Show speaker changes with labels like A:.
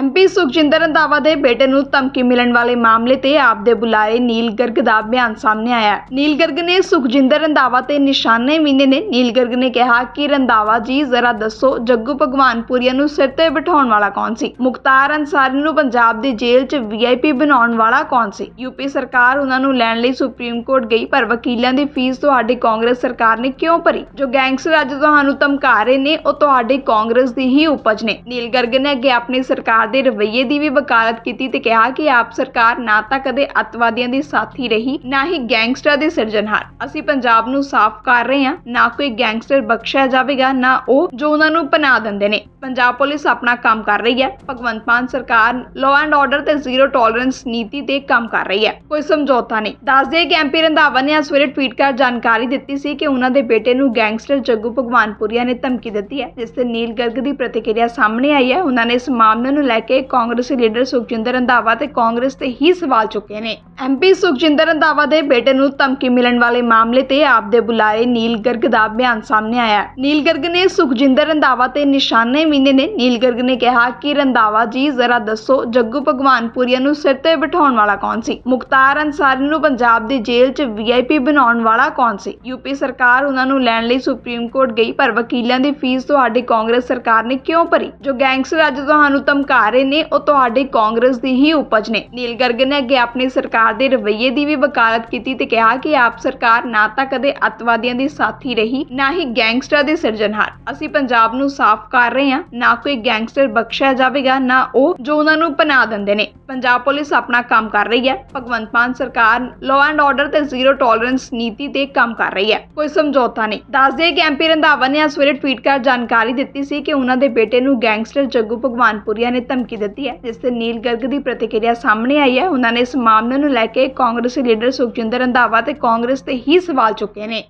A: MP Sukhjinder Randhawa ਦੇ ਬੇਟੇ ਨੂੰ ਧਮਕੀ ਮਿਲਣ ਵਾਲੇ ਮਾਮਲੇ ਤੇ ਆਪ ਦੇ ਬੁਲਾਰੇ ਨੀਲ ਗਰਗ ਦਾ ਬਿਆਨ ਸਾਹਮਣੇ ਆਇਆ। ਨੀਲ ਗਰਗ ਨੇ ਸੁਖਜਿੰਦਰ ਰੰਧਾਵਾ ਤੇ ਨਿਸ਼ਾਨੇ ਵੀਨੇ ਨੇ। ਨੀਲ ਗਰਗ ਨੇ ਕਿਹਾ ਕਿ ਰੰਧਾਵਾ ਜੀ, ਜ਼ਰਾ ਦੱਸੋ, ਜੱਗੂ ਭਗਵਾਨਪੁਰੀਆ ਨੂੰ ਸਿਰ ਤੇ ਬਿਠਾਉਣ ਵਾਲਾ ਕੌਣ ਸੀ? ਮੁਖਤਾਰ ਅੰਸਾਰੀ ਨੂੰ ਪੰਜਾਬ ਦੀ ਜੇਲ੍ਹ 'ਚ ਵੀਆਈਪੀ ਬਣਾਉਣ ਵਾਲਾ ਕੌਣ ਸੀ? ਯੂਪੀ ਸਰਕਾਰ ਉਹਨਾਂ ਨੂੰ ਲੈਣ ਲਈ ਸੁਪਰੀਮ ਕੋਰਟ ਗਈ, ਪਰ ਵਕੀਲਾਂ ਦੀ ਫੀਸ ਤੁਹਾਡੀ ਕਾਂਗਰਸ ਸਰਕਾਰ ਨੇ ਕਿਉਂ ਭਰੀ? ਜੋ ਗੈਂਗਸਟਰ ਅੱਜ ਤੁਹਾਨੂੰ ਧਮਕਾ ਰਹੇ ਨੇ, ਉਹ ਤੁਹਾਡੀ ਕਾਂਗਰਸ ਦੀ ਹੀ ਉਪਜ ਨੇ। ਨੀਲ ਗਰਗ ਨੇ ਅੱਗੇ ਆਪਣੀ ਸਰਕਾਰ ਦੇ ਰਵੱਈਏ ਦੀ ਵੀ ਵਕਾਲਤ ਕੀਤੀ ਤੇ ਕਿਹਾ ਕਿ ਆਪ ਸਰਕਾਰ ਨਾ ਤਾਂ ਕਦੇ ਅੱਤਵਾਦੀਆਂ ਦੀ ਸਾਥੀ ਰਹੀ, ਨਾ ਹੀ ਗੈਂਗਸਟਰ ਦੇ ਸਿਰਜਣਹਾਰ ਅਸੀਂ ਪੰਜਾਬ ਨੂੰ ਸਾਫ਼ ਕਰ ਰਹੇ ਹਾਂ, ਨਾ ਕੋਈ ਗੈਂਗਸਟਰ ਬਖਸ਼ਿਆ ਜਾਵੇਗਾ, ਨਾ ਉਹ ਜੋ ਉਹਨਾਂ ਨੂੰ ਪਨਾਹ ਦਿੰਦੇ ਨੇ। ਪੰਜਾਬ ਪੁਲਿਸ ਆਪਣਾ ਕੰਮ ਕਰ ਰਹੀ ਹੈ। ਭਗਵੰਤ ਮਾਨ ਸਰਕਾਰ ਲਾਅ ਐਂਡ ਆਰਡਰ ਤੇ ਜ਼ੀਰੋ ਟੋਲਰੈਂਸ ਨੀਤੀ ਤੇ ਕੰਮ ਕਰ ਰਹੀ ਹੈ। ਕੋਈ ਸਮਝੌਤਾ ਨਹੀਂ। ਦੱਸਦੇ ਕਿ ਐਮਪੀ ਰੰਧਾਵਾ ਨੇ ਸਵੇਰੇ ਟਵੀਟ ਕਰ ਜਾਣਕਾਰੀ ਦਿੱਤੀ ਸੀ ਕਿ ਉਹਨਾਂ ਦੇ ਬੇਟੇ ਨੂੰ ਗੈਂਗਸਟਰ ਜੱਗੂ ਭਗਵਾਨਪੁਰੀਆ ਨੇ ਧਮਕੀ ਦਿੱਤੀ ਹੈ, ਜਿਸ ਤੇ ਨੀਲ ਗਰਗ ਦੀ ਪ੍ਰਤੀਕਿਰਿਆ ਸਾਹਮਣੇ ਆਈ ਹੈ। ਉਹਨਾਂ ਨੇ ਇਸ ਮਾਮਲੇ ਨੂੰ ਲੈ ਕੇ ਕਾਂਗਰਸੀ ਲੀਡਰ ਸੁਖਜਿੰਦਰ ਰੰਧਾਵਾ ਤੇ ਕਾਂਗਰਸ ਤੇ ਹੀ ਸਵਾਲ ਚੁੱਕੇ ਨੇ। ਐਮਪੀ ਸੁਖਜਿੰਦਰ ਰੰਧਾਵਾ ਦੇ ਬੇਟੇ ਨੂੰ ਧਮਕੀ ਮਿਲਣ ਵਾਲੇ ਮਾਮਲੇ ਤੇ ਆਪ ਦੇ ਬੁਲਾਰੇ ਨੀਲ ਗਰਗ ਦਾ ਬਿਆਨ ਸਾਹਮਣੇ ਆਇਆ ਨੀਲ ਗਰਗ ਨੇ ਸੁਖਜਿੰਦਰ ਰੰਧਾਵਾ ਤੇ ਨਿਸ਼ਾਨੇ ਮਹੀਨੇ ਨੇ। ਨੀਲ ਗਰਗ ਨੇ ਕਿਹਾ ਕਿ ਰੰਧਾਵਾ ਜੀ, ਜ਼ਰਾ ਦੱਸੋ, ਜੱਗੂ ਭਗਵਾਨਪੁਰੀਆ ਨੂੰ ਸਿਰ ਤੇ ਬਿਠਾਉਣ ਵਾਲਾ ਕੌਣ ਸੀ? ਮੁਖਤਾਰ ਅੰਸਾਰੀ ਨੂੰ ਪੰਜਾਬ ਦੀ ਜੇਲ੍ਹ 'ਚ ਵੀਆਈਪੀ ਬਣਾਉਣ ਵਾਲਾ ਕੌਣ ਸੀ? ਯੂਪੀ ਸਰਕਾਰ ਉਹਨਾਂ ਨੂੰ ਲੈਣ ਲਈ ਸੁਪਰੀਮ ਕੋਰਟ ਗਈ, ਪਰ ਵਕੀਲਾਂ ਦੀ ਫੀਸ ਤੁਹਾਡੀ ਕਾਂਗਰਸ ਸਰਕਾਰ ਨੇ ਕਿਉਂ ਭਰੀ? ਜੋ ਗੈਂਗਸਟਰ ਅੱਜ ਤੁਹਾਨੂੰ ਧਮਕਾ ਰਹੇ ਨੇ, ਉਹ ਤੁਹਾਡੀ ਕਾਂਗਰਸ ਦੀ ਹੀ ਉਪਜ ਨੇ। ਨੀਲ ਗਰਗ ਨੇ ਅੱਗੇ ਆਪਣੀ ਸਰਕਾਰ ਦੇ ਰਵੱਈਏ ਦੀ ਵੀ ਵਕਾਲਤ ਕੀਤੀ ਤੇ ਕਿਹਾ ਕਿ ਆਪ ਸਰਕਾਰ ਨਾ ਤਾਂ ਕਦੇ ਅੱਤਵਾਦੀਆਂ ਦੀ ਸਾਥੀ ਰਹੀ, ਨਾ ਹੀ ਗੈਂਗਸਟਰਾਂ ਦੇ ਸਿਰਜਣਹਾਰ। ਅਸੀਂ ਪੰਜਾਬ ਨੂੰ ਸਾਫ਼ ਕਰ ਰਹੇ ਹਾਂ। ਨਾ ਕੋਈ ਗੈਂਗਸਟਰ ਬਖਸ਼ਿਆ ਜਾਵੇਗਾ, ਨਾ ਉਹ ਜੋ ਉਹਨਾਂ ਨੂੰ ਪਨਾਹ ਦਿੰਦੇ ਨੇ। ਪੰਜਾਬ ਪੁਲਿਸ ਆਪਣਾ ਕੰਮ ਕਰ ਰਹੀ ਹੈ। ਭਗਵੰਤ ਮਾਨ ਸਰਕਾਰ ਲਾਅ ਐਂਡ ਆਰਡਰ ਤੇ ਜ਼ੀਰੋ ਟੋਲਰੈਂਸ ਨੀਤੀ ਤੇ ਕੰਮ ਕਰ ਰਹੀ ਹੈ। ਕੋਈ ਸਮਝੌਤਾ ਨਹੀਂ। ਦੱਸਦੇ ਕਿ ਐਮਪੀ ਰੰਧਾਵਾ ਨੇ ਅੱਜ ਸਵੇਰੇ ਟਵੀਟ ਕਰ ਜਾਣਕਾਰੀ ਦਿੱਤੀ ਸੀ ਕਿ ਉਹਨਾਂ ਦੇ ਬੇਟੇ ਨੂੰ ਗੈਂਗਸਟਰ ਜੱਗੂ ਭਗਵਾਨਪੁਰੀਆ ਨੇ ਧਮਕੀ ਦਿੱਤੀ ਹੈ, ਜਿਸ ਤੇ ਨੀਲ ਗਰਗ ਦੀ ਪ੍ਰਤੀਕਿਰਿਆ ਸਾਹਮਣੇ ਆਈ ਹੈ। ਉਹਨਾਂ ਨੇ ਇਸ ਮਾਮਲੇ ਨੂੰ ਲੈ ਕੇ ਕਾਂਗਰਸੀ ਲੀਡਰ ਸੁਖਜਿੰਦਰ ਰੰਧਾਵਾ ਤੇ ਕਾਂਗਰਸ ਤੇ ਹੀ ਸਵਾਲ ਚੁੱਕੇ ਨੇ।